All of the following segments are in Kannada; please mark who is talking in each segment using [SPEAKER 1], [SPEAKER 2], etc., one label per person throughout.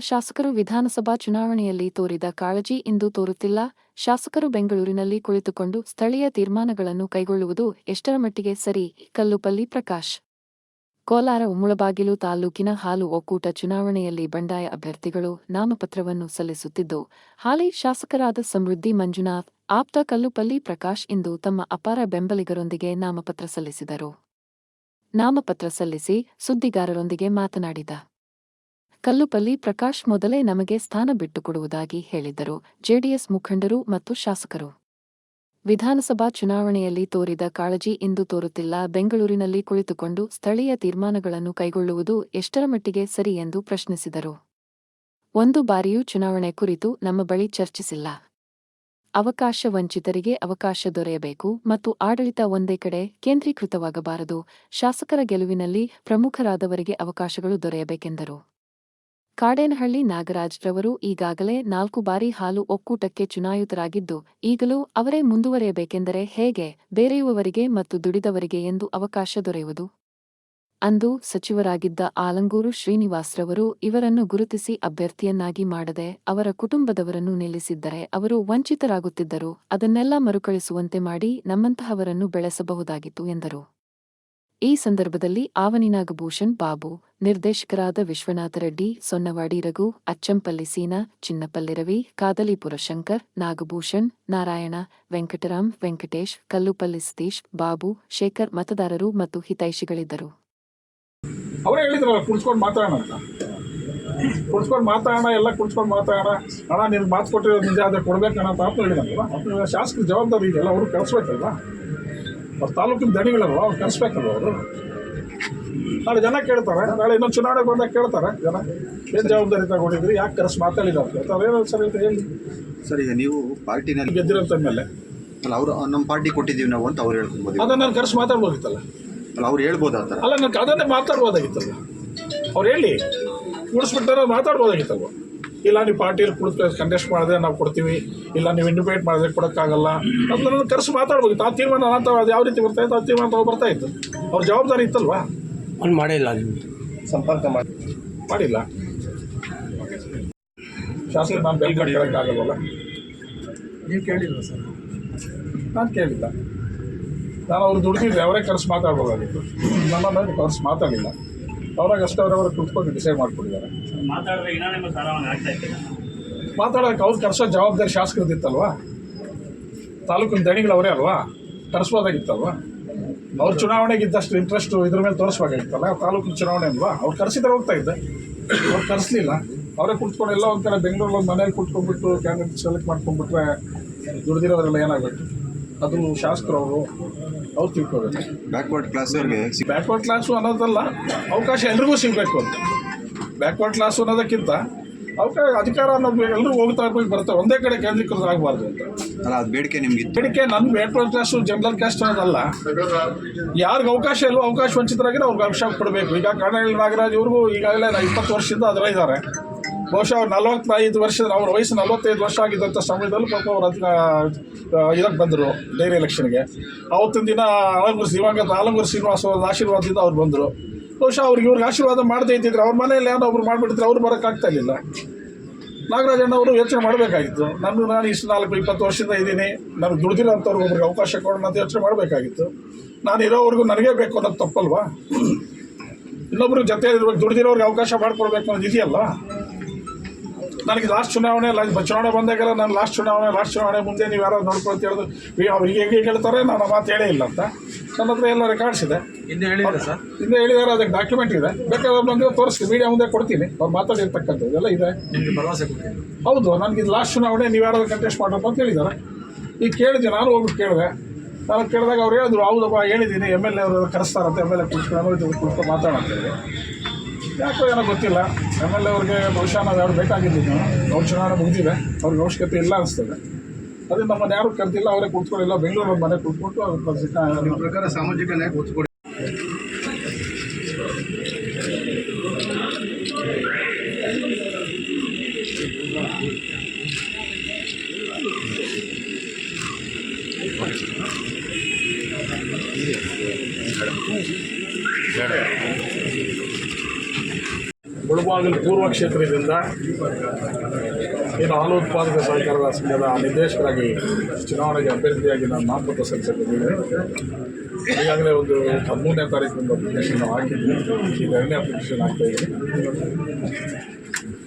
[SPEAKER 1] ಶಾಸಕರು ವಿಧಾನಸಭಾ ಚುನಾವಣೆಯಲ್ಲಿ ತೋರಿದ ಕಾಳಜಿ ಇಂದು ತೋರುತ್ತಿಲ್ಲ. ಶಾಸಕರು ಬೆಂಗಳೂರಿನಲ್ಲಿ ಕುಳಿತುಕೊಂಡು ಸ್ಥಳೀಯ ತೀರ್ಮಾನಗಳನ್ನು ಕೈಗೊಳ್ಳುವುದು ಎಷ್ಟರ ಮಟ್ಟಿಗೆ ಸರಿ? ಕಲ್ಲುಪಲ್ಲಿ ಪ್ರಕಾಶ್. ಕೋಲಾರ ಮುಳಬಾಗಿಲು ತಾಲೂಕಿನ ಹಾಲು ಒಕ್ಕೂಟ ಚುನಾವಣೆಯಲ್ಲಿ ಬಂಡಾಯ ಅಭ್ಯರ್ಥಿಗಳು ನಾಮಪತ್ರವನ್ನು ಸಲ್ಲಿಸುತ್ತಿದ್ದು, ಹಾಲಿ ಶಾಸಕರಾದ ಸಮೃದ್ಧಿ ಮಂಜುನಾಥ್, ಆಪ್ತ ಕಲ್ಲುಪಲ್ಲಿ ಪ್ರಕಾಶ್ ಇಂದು ತಮ್ಮ ಅಪಾರ ಬೆಂಬಲಿಗರೊಂದಿಗೆ ನಾಮಪತ್ರ ಸಲ್ಲಿಸಿದರು. ನಾಮಪತ್ರ ಸಲ್ಲಿಸಿ ಸುದ್ದಿಗಾರರೊಂದಿಗೆ ಮಾತನಾಡಿದ ಕಲ್ಲುಪಲ್ಲಿ ಪ್ರಕಾಶ್ ಮೊದಲೇ ನಮಗೆ ಸ್ಥಾನ ಬಿಟ್ಟುಕೊಡುವುದಾಗಿ ಹೇಳಿದ್ದರು. ಜೆಡಿಎಸ್ ಮುಖಂಡರು ಮತ್ತು ಶಾಸಕರು. ವಿಧಾನಸಭಾ ಚುನಾವಣೆಯಲ್ಲಿ ತೋರಿದ ಕಾಳಜಿ ಇಂದು ತೋರುತ್ತಿಲ್ಲ. ಬೆಂಗಳೂರಿನಲ್ಲಿ ಕುಳಿತುಕೊಂಡು ಸ್ಥಳೀಯ ತೀರ್ಮಾನಗಳನ್ನು ಕೈಗೊಳ್ಳುವುದು ಎಷ್ಟರ ಮಟ್ಟಿಗೆ ಸರಿ ಎಂದು ಪ್ರಶ್ನಿಸಿದರು. ಒಂದು ಬಾರಿಯೂ ಚುನಾವಣೆ ಕುರಿತು ನಮ್ಮ ಬಳಿ ಚರ್ಚಿಸಿಲ್ಲ. ಅವಕಾಶ ವಂಚಿತರಿಗೆ ಅವಕಾಶ ದೊರೆಯಬೇಕು ಮತ್ತು ಆಡಳಿತ ಒಂದೇ ಕಡೆ ಕೇಂದ್ರೀಕೃತವಾಗಬಾರದು. ಶಾಸಕರ ಗೆಲುವಿನಲ್ಲಿ ಪ್ರಮುಖರಾದವರಿಗೆ ಅವಕಾಶಗಳು ದೊರೆಯಬೇಕೆಂದರು. ಕಾಡೇನಹಳ್ಳಿ ನಾಗರಾಜ್ ರವರು ಈಗಾಗಲೇ ನಾಲ್ಕು ಬಾರಿ ಹಾಲು ಒಕ್ಕೂಟಕ್ಕೆ ಚುನಾಯಿತರಾಗಿದ್ದು, ಈಗಲೂ ಅವರೇ ಮುಂದುವರಿಯಬೇಕೆಂದರೆ ಹೇಗೆ, ಬೇರೆಯುವವರಿಗೆ ಮತ್ತು ದುಡಿದವರಿಗೆ ಎಂದು ಅವಕಾಶ ದೊರೆಯುವುದು? ಅಂದು ಸಚಿವರಾಗಿದ್ದ ಆಲಂಗೂರು ಶ್ರೀನಿವಾಸ್ರವರು ಇವರನ್ನು ಗುರುತಿಸಿ ಅಭ್ಯರ್ಥಿಯನ್ನಾಗಿ ಮಾಡದೆ ಅವರ ಕುಟುಂಬದವರನ್ನು ನಿಲ್ಲಿಸಿದ್ದರೆ ಅವರು ವಂಚಿತರಾಗುತ್ತಿದ್ದರು, ಅದನ್ನೆಲ್ಲ ಮರುಕಳಿಸುವಂತೆ ಮಾಡಿ ನಮ್ಮಂತಹವರನ್ನು ಬೆಳೆಸಬಹುದಾಗಿತ್ತು ಎಂದರು. ಈ ಸಂದರ್ಭದಲ್ಲಿ ಆವನಿನಾಗಭೂಷಣ್, ಬಾಬು, ನಿರ್ದೇಶಕರಾದ ವಿಶ್ವನಾಥ ರೆಡ್ಡಿ, ಸೊನ್ನವಾಡಿ ರಘು, ಅಚ್ಚಂಪಲ್ಲಿ ಸೀನಾ, ಚಿನ್ನಪಲ್ಲಿ ರವಿ ಕಾದಲಿಪುರ ಶಂಕರ್ ನಾಗಭೂಷಣ್, ನಾರಾಯಣ ವೆಂಕಟರಾಮ್ ವೆಂಕಟೇಶ್, ಕಲ್ಲುಪಲ್ಲಿ ಸತೀಶ್, ಬಾಬು, ಶೇಖರ್ ಮತದಾರರು ಮತ್ತು ಹಿತೈಷಿಗಳಿದ್ದರು.
[SPEAKER 2] ಅವರೇ ಹೇಳಿದ್ರಲ್ಲ, ಕುಳಿಸ್ಕೊಂಡು ಮಾತಾಡೋಣ ಅಂತ. ಕುಳಿಸ್ಕೊಂಡು ಮಾತಾಡೋಣ, ಎಲ್ಲ ಕುಳಿಸ್ಕೊಂಡು ಮಾತಾಡೋಣ. ಅಣ್ಣ ನಿನ್ಗೆ ಮಾತು ಕೊಟ್ಟಿರೋ ನಿಜ, ಆದರೆ ಕೊಡ್ಬೇಕಣ್ಣ ಅಂತ ಹೇಳಿದಲ್ಲ ಶಾಸಕರ ಜವಾಬ್ದಾರಿ ಇದೆಯಲ್ಲ ಅವ್ರಿಗೆ ಕಳಿಸ್ಬೇಕಲ್ವ? ಅವ್ರ ತಾಲೂಕಿನ ದಣಿಗಳಲ್ವ? ಅವ್ರು ಕರೆಸ್ಬೇಕಲ್ಲ ಅವರು? ನಾಳೆ ಜನ ಕೇಳ್ತಾರೆ. ನಾಳೆ ಇನ್ನೊಂದು ಚುನಾವಣೆಗೆ ಬಂದಾಗ ಕೇಳ್ತಾರೆ ಜನ. ಏನು ಜವಾಬ್ದಾರಿ ತಗೊಂಡಿದ್ರಿ ಯಾಕೆ ಕರೆಸಿ ಮಾತಾಡಿದ್ದಾರೆ ಅಂತ ಅವ್ರೇನೋ ಸರಿ ಅಂತ ಹೇಳಿ.
[SPEAKER 3] ಸರ್ ಈಗ ನೀವು ಪಾರ್ಟಿನಲ್ಲಿ
[SPEAKER 2] ಗೆದ್ದಿರೋಂಥ ಮೇಲೆ
[SPEAKER 3] ಅಲ್ಲ ಅವರು ನಮ್ಮ ಪಾರ್ಟಿ ಕೊಟ್ಟಿದ್ದೀವಿ ನಾವು ಅಂತ ಅವ್ರು ಹೇಳ್ಕೊಬೋದು
[SPEAKER 2] ಅದನ್ನು ನಾನು ಕರೆಸಿ ಮಾತಾಡ್ಬೋದಿತ್ತಲ್ಲ?
[SPEAKER 3] ಅಲ್ಲ ಅವ್ರು ಹೇಳ್ಬೋದು ಆ ಥರ.
[SPEAKER 2] ಅಲ್ಲ ನನಗೆ ಅದನ್ನೇ ಮಾತಾಡ್ಬೋದಾಗಿತ್ತಲ್ಲ. ಅವ್ರು ಹೇಳಿ. ಕೂಡಿಸ್ಬಿಟ್ಟಾರೆ ಮಾತಾಡ್ಬೋದಾಗಿತ್ತಲ್ವ? ಇಲ್ಲ ನೀವು ಪಾರ್ಟಿಯಲ್ಲಿ ಕುಳಿತು ಕಂಟೆಸ್ಟ್ ಮಾಡಿದ್ರೆ ನಾವು ಕೊಡ್ತೀವಿ. ಇಲ್ಲ ನೀವು ಇಂಡಿಪೇಟ್ ಮಾಡಿದ್ರೆ ಕೊಡೋಕ್ಕಾಗಲ್ಲ. ಅದನ್ನ ಕರೆಸಿ ಮಾತಾಡ್ಬೋದಿತ್ತು ಆ ತೀರ್ಮಾನ ಅಂತ ಅದು ಯಾವ ರೀತಿ ಬರ್ತಾ ಇತ್ತು ಆ ತೀರ್ಮಾನ ತಗೋ ಬರ್ತಾ ಇತ್ತು. ಅವ್ರ ಜವಾಬ್ದಾರಿ ಇತ್ತಲ್ವಾ?
[SPEAKER 4] ಅವ್ನು ಮಾಡೇ ಇಲ್ಲ ನಿಮಗೆ
[SPEAKER 2] ಸಂಪರ್ಕ ಮಾಡಿ. ಮಾಡಿಲ್ಲ. ಶಾಸಕ ನಾನು ಬೆಲ್ ಕೇಳೋಕ್ಕಾಗಲ್ವಲ್ಲ
[SPEAKER 4] ನೀವು ಕೇಳಿಲ್ಲ ಸರ್?
[SPEAKER 2] ನಾನು ಕೇಳಿಲ್ಲ. ನಾನು ಅವ್ರು ದುಡ್ದಿದ್ದೆ ಅವರೇ ಕರೆಸಿ ಮಾತಾಡ್ಬೋದಾಗಿತ್ತು. ನನ್ನ ಕರೆಸಿ ಮಾತಾಡಿಲ್ಲ ಅವ್ರಾಗ ಅಷ್ಟೇ ಅವರವರು ಕುತ್ಕೊಂಡು ಡಿಸೈಡ್ ಮಾಡ್ಕೊಂಡಿದ್ದಾರೆ. ಮಾತಾಡೋಕೆ ಅವ್ರು ಕರೆಸೋ ಜವಾಬ್ದಾರಿ ಶಾಸಕರದಿತ್ತಲ್ವಾ? ತಾಲೂಕಿನ ದಣಿಗಳು ಅವರೇ ಅಲ್ವಾ? ಕರೆಸ್ಬೋದಾಗಿತ್ತಲ್ವಾ? ಅವ್ರ ಚುನಾವಣೆಗೆ ಇದ್ದಷ್ಟು ಇಂಟ್ರೆಸ್ಟ್ ಇದ್ರ ಮೇಲೆ ತೋರಿಸ್ಬೇಕಾಗಿತ್ತಲ್ಲ ತಾಲೂಕಿನ ಚುನಾವಣೆ ಅಲ್ವಾ? ಅವ್ರು ಕರೆಸಿದ್ರೆ ಹೋಗ್ತಾ ಇದ್ದೆ. ಅವ್ರು ಕರೆಸಲಿಲ್ಲ. ಅವರೇ ಕುತ್ಕೊಂಡು ಎಲ್ಲ ಒಂದು ಕಡೆ ಬೆಂಗಳೂರಲ್ಲಿ ಒಂದು ಮನೇಲಿ ಕುತ್ಕೊಂಡ್ಬಿಟ್ಟು ಕ್ಯಾಂಡಿಡೇಟ್ ಸೆಲೆಕ್ಟ್ ಮಾಡ್ಕೊಂಡ್ಬಿಟ್ರೆ ದುಡ್ದಿರೋರೆಲ್ಲ ಏನಾಗಬೇಕು? ಅದು ಶಾಸಕರು ಅವರು ತಿಳ್ಕೋಬೇಕು.
[SPEAKER 3] ಬ್ಯಾಕ್ವರ್ಡ್ ಕ್ಲಾಸ್ದವ್ರಿಗೆ ಸಿ-
[SPEAKER 2] ಬ್ಯಾಕ್ವರ್ಡ್ ಕ್ಲಾಸು ಅನ್ನೋದಲ್ಲ ಅವಕಾಶ ಎಲ್ರಿಗೂ ಸಿಗಬೇಕು ಅಂತ. ಬ್ಯಾಕ್ವರ್ಡ್ ಕ್ಲಾಸು ಅನ್ನೋದಕ್ಕಿಂತ ಅವಕಾಶ ಅಧಿಕಾರ ಅನ್ನೋದು ಎಲ್ಲರೂ ಹೋಗ್ತಾ ಇರ್ಬೇಕು ಬರುತ್ತೆ. ಒಂದೇ ಕಡೆ ಕೇಂದ್ರೀಕೃತ ಆಗಬಾರ್ದು ಅಂತ.
[SPEAKER 3] ಅಲ್ಲ ಅದು ಬೇಡಿಕೆ ನಿಮ್ಗೆ
[SPEAKER 2] ಬೇಡಿಕೆ ನನ್ನ ಬ್ಯಾಕ್ವರ್ಡ್ ಕ್ಲಾಸು ಜನರಲ್ ಕ್ಯಾಸ್ಟ್ ಅನ್ನೋದಲ್ಲ. ಯಾರಿಗೆ ಅವಕಾಶ ಇಲ್ವೋ ಅವಕಾಶ ವಂಚಿತರಾಗಿರೋ ಅವ್ರಿಗೆ ಅವಕಾಶ ಕೊಡಬೇಕು. ಈಗ ಕಾಣಿ ನಾಗರಾಜ್ ಇವ್ರಿಗೂ ಈಗಾಗಲೇ ನಾ ಇಪ್ಪತ್ತು ವರ್ಷದಿಂದ ಅದರ ಇದ್ದಾರೆ ಬಹುಶಃ ಅವ್ರು ನಲವತ್ತೈದು ವರ್ಷ ಅವ್ರ ವಯಸ್ಸು ನಲವತ್ತೈದು ವರ್ಷ ಆಗಿದ್ದಂಥ ಸಮಯದಲ್ಲಿ ಪಾಪ ಅವ್ರು ಅದನ್ನ ಇದಕ್ಕೆ ಬಂದರು, ಡೈರಿ ಎಲೆಕ್ಷನ್ಗೆ. ಅವತ್ತಿನ ದಿನ ಆಲಂಗೂರು ದಿವಂಗತ ಆಲಂಗೂರು ಶ್ರೀನಿವಾಸ ಅವ್ರ ಆಶೀರ್ವಾದದಿಂದ ಅವ್ರು ಬಂದರು. ಬಹುಶಃ ಅವ್ರಿಗೆ ಇವ್ರಿಗೆ ಆಶೀರ್ವಾದ ಮಾಡದೇ ಇದ್ದಿದ್ರೆ ಅವ್ರ ಮನೆಯಲ್ಲಿ ಏನೋ ಒಬ್ರು ಮಾಡಿಬಿಟ್ಟಿದ್ರೆ ಅವ್ರು ಬರೋಕ್ಕಾಗ್ತಾ ಇರಲಿಲ್ಲ. ನಾಗರಾಜಣ್ಣ ಅವರು ಯೋಚನೆ ಮಾಡಬೇಕಾಗಿತ್ತು. ನಾನು ನಾನು ಇಷ್ಟು ನಾಲ್ಕು ಇಪ್ಪತ್ತು ವರ್ಷದಿಂದ ಇದ್ದೀನಿ. ನನಗೆ ದುಡ್ದಿರೋಂಥವ್ರಿಗೆ ಒಬ್ರಿಗೆ ಅವಕಾಶ ಕೊಡೋಣ ಅಂತ ಯೋಚನೆ ಮಾಡಬೇಕಾಗಿತ್ತು. ನಾನು ಇರೋವರೆಗೂ ನನಗೇ ಬೇಕು ಅನ್ನೋದು ತಪ್ಪಲ್ವಾ? ಇನ್ನೊಬ್ರು ಜೊತೆ ಇರ್ಬೇಕು ದುಡ್ದಿರೋರಿಗೆ ಅವಕಾಶ ಮಾಡಿಕೊಡ್ಬೇಕು ಅನ್ನೋದು ಇದೆಯಲ್ಲ? ನನಗೆ ಲಾಸ್ಟ್ ಚುನಾವಣೆ ಚುನಾವಣೆ ಬಂದಾಗೆಲ್ಲ ನಾನು ಲಾಸ್ಟ್ ಚುನಾವಣೆ ಲಾಸ್ಟ್ ಚುನಾವಣೆ ಮುಂದೆ ನೀವು ಯಾರೋ ನೋಡ್ಕೊಳ್ತ ಹೇಳೋದು ಅವ್ರು ಹೇಗೆ ಹೀಗೆ ಹೇಳ್ತಾರೆ ನಾನು ಆ ಮಾತು ಹೇಳೇ ಇಲ್ಲ ಅಂತ. ನನ್ನ ಹತ್ರ ಎಲ್ಲ ರೆಕಾರ್ಡ್ಸ್ ಇದೆ.
[SPEAKER 4] ಸರ್?
[SPEAKER 2] ಹಿಂದೆ ಹೇಳಿದಾರೆ ಅದಕ್ಕೆ ಡಾಕ್ಯುಮೆಂಟ್ ಇದೆ. ಬೇಕಾದ್ರೆ ಬಂದರೆ ತೋರಿಸ್ತೀನಿ ಮೀಡಿಯಾ ಮುಂದೆ ಕೊಡ್ತೀನಿ. ಅವ್ರು ಮಾತಾಡಿರ್ತಕ್ಕಂಥದ್ದು ಇದೆಲ್ಲ ಇದೆ.
[SPEAKER 4] ನಿಮಗೆ ಭರವಸೆ
[SPEAKER 2] ಹೌದು ನನಗೆ ಇದು ಲಾಸ್ಟ್ ಚುನಾವಣೆ ನೀವು ಯಾರಾದ್ರು ಕಂಟೆಸ್ಟ್ ಮಾಡಪ್ಪ ಅಂತ ಹೇಳಿದ್ದಾರೆ. ಈಗ ಕೇಳಿದೆ ನಾನು ಹೋಗಿ ಕೇಳಿದೆ. ನಾನು ಕೇಳಿದಾಗ ಅವ್ರು ಹೇಳಿದ್ರು ಹೌದಪ್ಪ ಹೇಳಿದ್ದೀನಿ ಎಂ ಎಲ್ ಎ ಅವರು ಕರೆಸ್ತಾರಂತೆ ಎಂ ಎಲ್ ಎ ಕುಳಿಸ್ಕೊಂಡು ಕುಳಿಸ್ಕೊಂಡು ಹೇಳಿ. ಯಾಕೋ ಏನೋ ಗೊತ್ತಿಲ್ಲ. ಎಂ ಎಲ್ ಎ ಅವ್ರಿಗೆ ಬಹುಶಃ ನಾವು ಯಾರು ಬೇಕಾಗಿದ್ದೀವಿ ಅವ್ರ ಚುನಾವಣೆ ಮುಗಿದಿದೆ. ಅವ್ರಿಗೆ ಅವಶ್ಯಕತೆ ಇಲ್ಲ ಅನಿಸ್ತದೆ. ಅದೇ ನಮ್ಮನ್ನು ಯಾರು ಕರೆದಿಲ್ಲ ಅವರೇ ಕೂತ್ಕೊಳ್ಳಿಲ್ಲ. ಬೆಂಗಳೂರು ಮನೆ ಕೂತ್ಕೊಂಡು ಅವ್ರ
[SPEAKER 3] ಪ್ರಕಾರ ಸಾಮಾಜಿಕ ನ್ಯಾಯ ಕೂತ್ಕೊಳ್ಳಿ.
[SPEAKER 2] ಮುಳಬಾಗಿಲು ಪೂರ್ವ ಕ್ಷೇತ್ರದಿಂದ ಏನು ಹಾಲು ಉತ್ಪಾದಕ ಸಹಕಾರದ ಸಂಘದ ನಿರ್ದೇಶಕರಾಗಿ ಚುನಾವಣೆಗೆ ಅಭ್ಯರ್ಥಿಯಾಗಿ ನಾನು ನಾಮಪತ್ರ ಸಲ್ಲಿಸಿದ್ದೇನೆ. ಈಗಾಗಲೇ ಒಂದು ಹದಿಮೂರನೇ ತಾರೀಕಿನಿಂದ ಅಪ್ಲಿಕೇಶನ್ ಹಾಕಿದ್ವಿ ಈಗ ಎರಡನೇ ಅಪ್ಲಿಕೇಶನ್ ಹಾಕ್ತಾ ಇದ್ದೀನಿ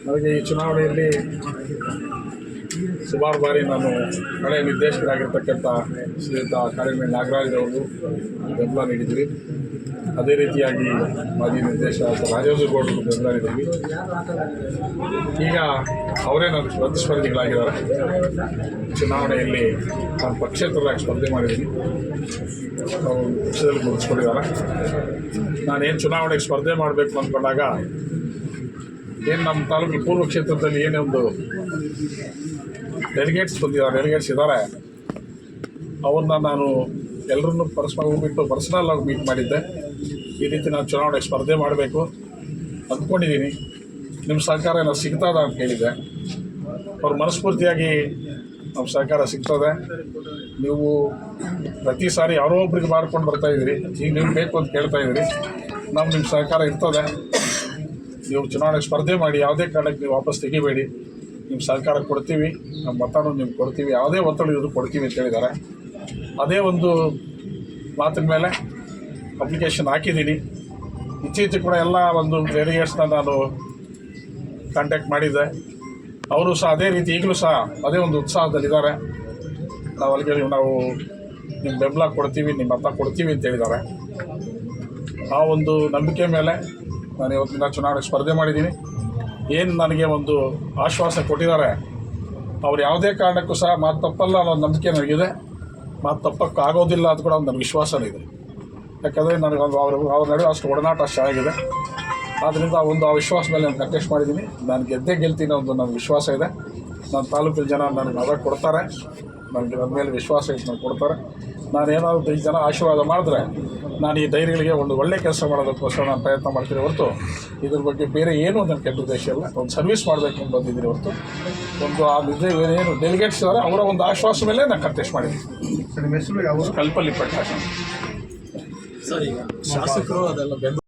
[SPEAKER 2] ನನಗೆ ಈ ಚುನಾವಣೆಯಲ್ಲಿ ಸುಮಾರು ಬಾರಿ ನಾನು ಹಳೆಯ ನಿರ್ದೇಶಕರಾಗಿರ್ತಕ್ಕಂಥ ಶ್ರೀಯುತ ಕಾರ್ಯಮೇ ನಾಗರಾಜ್ ಅವರು ಬೆಂಬಲ ನೀಡಿದ್ವಿ ಅದೇ ರೀತಿಯಾಗಿ ಮಾಜಿ ನಿರ್ದೇಶಕ ರಾಜೇಂದ್ರ ಗೌಡರು ಬೆಂಬಲ ನೀಡಿದ್ವಿ ಈಗ ಅವರೇ ನನ್ನ ಪ್ರತಿಸ್ಪರ್ಧಿಗಳಾಗಿದ್ದಾರೆ ಚುನಾವಣೆಯಲ್ಲಿ ನಾನು ಪಕ್ಷೇತರರಾಗಿ ಸ್ಪರ್ಧೆ ಮಾಡಿದ್ದೀನಿ ಅವರು ಪಕ್ಷದಲ್ಲಿ ಗುರುತಿಸ್ಕೊಂಡಿದ್ದಾರೆ ನಾನೇನು ಚುನಾವಣೆಗೆ ಸ್ಪರ್ಧೆ ಮಾಡಬೇಕು ಅಂದ್ಕೊಂಡಾಗ ಏನು ನಮ್ಮ ತಾಲೂಕಿನ ಪೂರ್ವ ಕ್ಷೇತ್ರದಲ್ಲಿ ಏನೇ ಒಂದು ಡೆಲಿಗೇಟ್ಸ್ ಬಂದಿದ್ದಾರೆ ಡೆಲಿಗೇಟ್ಸ್ ಇದ್ದಾರೆ. ಅವ್ರನ್ನ ನಾನು ಎಲ್ಲರನ್ನೂ ಪರಸ್ಪರ ಹೋಗ್ಬಿಟ್ಟು ಪರ್ಸನಲ್ ಆಗಿ ಮೀಟ್ ಮಾಡಿದ್ದೆ. ಈ ರೀತಿ ನಾನು ಚುನಾವಣೆ ಸ್ಪರ್ಧೆ ಮಾಡಬೇಕು. ಅಂದ್ಕೊಂಡಿದ್ದೀನಿ. ನಿಮ್ಮ ಸಹಕಾರ ಏನೋ ಸಿಗ್ತದ ಅಂತ ಹೇಳಿದೆ ಅವ್ರ ಮನಸ್ಫೂರ್ತಿಯಾಗಿ ನಮ್ಮ ಸಹಕಾರ ಸಿಗ್ತದೆ. ನೀವು ಪ್ರತಿ ಸಾರಿ ಯಾರೋ ಒಬ್ರಿಗೆ ಮಾಡ್ಕೊಂಡು ಬರ್ತಾ ಇದ್ದೀರಿ. ಈಗ ನೀವು ಬೇಕು ಅಂತ ಕೇಳ್ತಾ ಇದ್ದೀರಿ. ನಮ್ಮ ನಿಮ್ಮ ಸಹಕಾರ ಇರ್ತದೆ. ನೀವು ಚುನಾವಣೆ ಸ್ಪರ್ಧೆ ಮಾಡಿ ಯಾವುದೇ ಕಾರಣಕ್ಕೆ ನೀವು ವಾಪಸ್ ತೆಗಿಬೇಡಿ. ನಿಮ್ಮ ಸಹಕಾರ ಕೊಡ್ತೀವಿ. ನಮ್ಮ ಮತನೂ ನಿಮ್ಗೆ ಕೊಡ್ತೀವಿ. ಯಾವುದೇ ಒತ್ತಡ ಇದ್ರು ಕೊಡ್ತೀವಿ ಅಂತ ಹೇಳಿದ್ದಾರೆ. ಅದೇ ಒಂದು ಮಾತಿನ ಮೇಲೆ ಅಪ್ಲಿಕೇಶನ್ ಹಾಕಿದ್ದೀನಿ. ಇತ್ತೀಚೆಗೆ ಕೂಡ ಎಲ್ಲ ಒಂದು ಡೆಲಿಗೇಟ್ಸ್ನ ನಾನು ಕಾಂಟ್ಯಾಕ್ಟ್ ಮಾಡಿದ್ದೆ. ಅವರು ಸಹ ಅದೇ ರೀತಿ ಈಗಲೂ ಸಹ ಅದೇ ಒಂದು ಉತ್ಸಾಹದಲ್ಲಿದ್ದಾರೆ. ನಾವು ಅಲ್ಲಿಗೆ ನಾವು ನಿಮ್ಮ ಬೆಂಬಲ ಕೊಡ್ತೀವಿ, ನಿಮ್ಮ ಮತ ಕೊಡ್ತೀವಿ ಅಂತ ಹೇಳಿದ್ದಾರೆ. ಆ ಒಂದು ನಂಬಿಕೆ ಮೇಲೆ ನಾನು ಇವತ್ತಿನ ಚುನಾವಣೆ ಸ್ಪರ್ಧೆ ಮಾಡಿದ್ದೀನಿ. ಏನು ನನಗೆ ಒಂದು ಆಶ್ವಾಸ ಕೊಟ್ಟಿದ್ದಾರೆ, ಅವ್ರು ಯಾವುದೇ ಕಾರಣಕ್ಕೂ ಸಹ ಮಾತು ತಪ್ಪಲ್ಲ ಅನ್ನೋ ನಂಬಿಕೆ ನನಗಿದೆ. ಮಾತು ತಪ್ಪಕ್ಕೆ ಆಗೋದಿಲ್ಲ ಅಂತ ಕೂಡ ಒಂದು ವಿಶ್ವಾಸನೂ ಇದೆ. ಯಾಕಂದರೆ ನನಗೆ ಒಂದು ಅವ್ರ ಅವ್ರ ನಡುವೆ ಅಷ್ಟು ಒಡನಾಟ ಅಷ್ಟು ಆಗಿದೆ ಆದ್ದರಿಂದ ಒಂದು ಆ ವಿಶ್ವಾಸ ಮೇಲೆ ನಾನು ಕಂಟೆಸ್ಟ್ ಮಾಡಿದ್ದೀನಿ. ನಾನು ಗೆದ್ದೇ ಗೆಲ್ತೀನಿ ಒಂದು ನನ್ನ ವಿಶ್ವಾಸ ಇದೆ. ನನ್ನ ತಾಲೂಕಿನ ಜನ ನನಗೆ ಮದ ಕೊಡ್ತಾರೆ. ನನಗೆ ನನ್ನ ಮೇಲೆ ವಿಶ್ವಾಸ ಇಟ್ಟು ನಾನು ಕೊಡ್ತಾರೆ. ನಾನು ಏನಾದರೂ ಈ ಜನ ಆಶೀರ್ವಾದ ಮಾಡಿದ್ರೆ ನಾನು ಈ ಡೈರಿಗಳಿಗೆ ಒಂದು ಒಳ್ಳೆ ಕೆಲಸ ಮಾಡೋದಕ್ಕೋಸ್ಕರ ನಾನು ಪ್ರಯತ್ನ ಮಾಡ್ತೀನಿ ಹೊರತು ಇದ್ರ ಬಗ್ಗೆ ಬೇರೆ ಏನೂ ನನ್ನ ಕೆಟ್ಟ ಉದ್ದೇಶ ಇಲ್ಲ. ಒಂದು ಸರ್ವಿಸ್ ಮಾಡಬೇಕು ಅಂತ ಬಂದಿದ್ದೀನಿ ಹೊರತು? ಒಂದು ಆ ಏನು ಡೆಲಿಗೇಟ್ಸ್ ಇದ್ದಾರೆ ಅವರ ಒಂದು ಆಶ್ವಾಸ ಮೇಲೆ ನಾನು ಕಂಟೆಸ್ಟ್ ಮಾಡಿದ್ದೀನಿ ಕಲ್ಪಲ್ಲಿ ಪ್ರಕಾಶ್.
[SPEAKER 4] ಸರ್ ಈಗ ಶಾಸಕರು ಅದೆಲ್ಲ ಬೆಂಬಲ